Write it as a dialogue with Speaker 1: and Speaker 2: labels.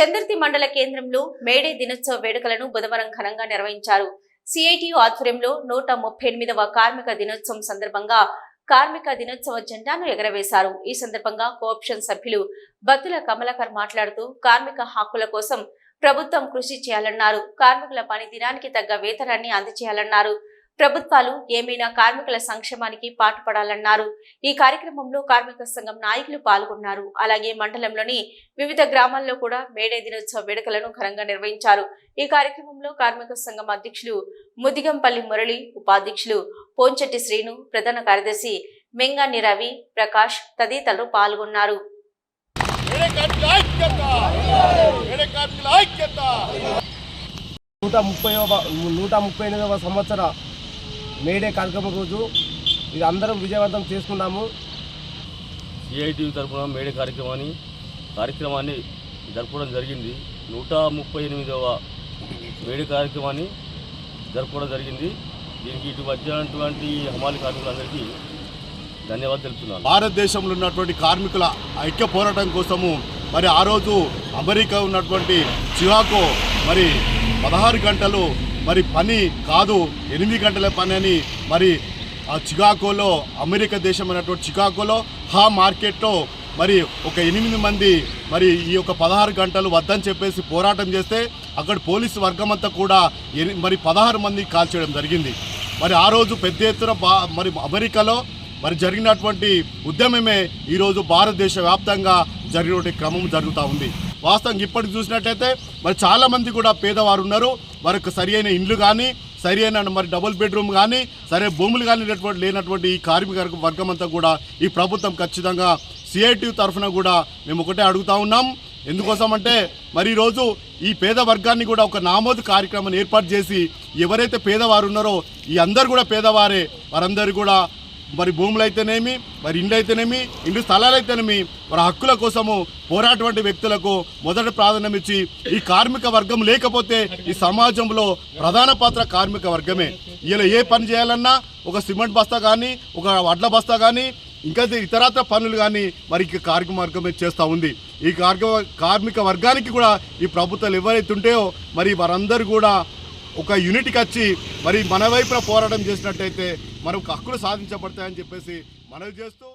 Speaker 1: చంద్రతి మండల కేంద్రంలో మేడే దినోత్సవ వేడుకలను బుధవారం ఘనంగా నిర్వహించారు. సిఐటియు ఆధ్వర్యంలో నూట ముప్పై ఎనిమిదవ కార్మిక దినోత్సవం సందర్భంగా కార్మిక దినోత్సవ జెండాను ఎగరవేశారు. ఈ సందర్భంగా కోఆప్షన్ సభ్యులు బత్తుల కమలకర్ మాట్లాడుతూ కార్మిక హక్కుల కోసం ప్రభుత్వం కృషి చేయాలన్నారు. కార్మికుల పని దినానికి తగ్గ వేతనాన్ని అందజేయాలన్నారు. ప్రభుత్వాలు ఏమైనా కార్మికుల సంక్షేమానికి పాటుపడాలన్నారు. ఈ కార్యక్రమంలో కార్మిక సంఘం నాయకులు పాల్గొన్నారు. అలాగే మండలంలోని వివిధ గ్రామాల్లో కూడా మేడే దినోత్సవ వేడుకలను ఘనంగా నిర్వహించారు. ఈ కార్యక్రమంలో కార్మిక సంఘం అధ్యక్షులు ముదిగంపల్లి మురళి ఉపాధ్యక్షులు పోంచెట్టి శ్రీను ప్రధాన కార్యదర్శి మెంగాని రవి ప్రకాష్ తదితరులు పాల్గొన్నారు.
Speaker 2: నూట ముప్పై నూట ముప్పై ఎనిమిదవ సంవత్సర మేడే కార్యక్రమం రోజు ఇది అందరం విజయవంతం చేసుకున్నాము.
Speaker 3: సిఐటి తరఫున మేడే కార్యక్రమాన్ని కార్యక్రమాన్ని జరపడం జరిగింది. నూట ముప్పై ఎనిమిదవ మేడే కార్యక్రమాన్ని జరపడం జరిగింది. దీనికి ఇటు వచ్చినటువంటి హమాలి కార్మికులందరికీ ధన్యవాదాలు తెలుపుతున్నాను.
Speaker 4: భారతదేశంలో ఉన్నటువంటి కార్మికుల ఐక్య పోరాటం కోసము మరి ఆ రోజు అమెరికా ఉన్నటువంటి చివాకో మరి పదహారు గంటలు మరి పని కాదు. ఎనిమిది గంటల పని అని మరి చికాకోలో చికాగోలో అమెరికా దేశం అయినటువంటి చికాగోలో హా మార్కెట్లో మరి ఒక ఎనిమిది మంది మరి ఈ యొక్క పదహారు గంటలు వద్దని చెప్పేసి పోరాటం చేస్తే అక్కడ పోలీసు వర్గం అంతా కూడా మరి పదహారు మంది కాల్చేయడం జరిగింది. మరి ఆ రోజు పెద్ద ఎత్తున బా మరి అమెరికాలో మరి జరిగినటువంటి ఉద్యమమే ఈరోజు భారతదేశ వ్యాప్తంగా జరిగినటువంటి క్రమం జరుగుతూ ఉంది. వాస్తవంగా ఇప్పటికి చూసినట్టయితే మరి చాలామంది కూడా పేదవారు ఉన్నారు. వారికి సరి అయిన ఇండ్లు కానీ సరి అయిన మరి డబుల్ బెడ్రూమ్ కానీ సరే భూములు కానీ లేనటువంటి లేనటువంటి ఈ కార్మిక వర్గం అంతా కూడా ఈ ప్రభుత్వం ఖచ్చితంగా సిఐటి తరఫున కూడా మేము ఒకటే అడుగుతా ఉన్నాం. ఎందుకోసం అంటే మరి ఈరోజు ఈ పేద వర్గాన్ని కూడా ఒక నామోదు కార్యక్రమాన్ని ఏర్పాటు చేసి ఎవరైతే పేదవారు ఉన్నారో ఈ అందరు కూడా పేదవారే. వారందరూ కూడా మరి భూములు అయితేనేమి మరి ఇండ్లు అయితేనేమి ఇండ్లు స్థలాలు అయితేనేమి వారి హక్కుల కోసము పోరాటటువంటి వ్యక్తులకు మొదటి ప్రాధాన్యం ఇచ్చి ఈ కార్మిక వర్గం లేకపోతే ఈ సమాజంలో ప్రధాన పాత్ర కార్మిక వర్గమే. ఇలా ఏ పని చేయాలన్నా ఒక సిమెంట్ బస్తా కానీ ఒక వడ్ల బస్తా కానీ ఇంకా ఇతరత్ర పనులు కానీ మరి ఇక కార్మిక వర్గమే చేస్తూ ఉంది. ఈ కార్మిక కార్మిక వర్గానికి కూడా ఈ ప్రభుత్వాలు ఎవరైతే ఉంటాయో మరి వారందరూ కూడా ఒక యూనిట్కి వచ్చి మరి మన వైపున పోరాటం చేసినట్టయితే మనకు హక్కులు సాధించబడతాయని చెప్పేసి మనవి చేస్తూ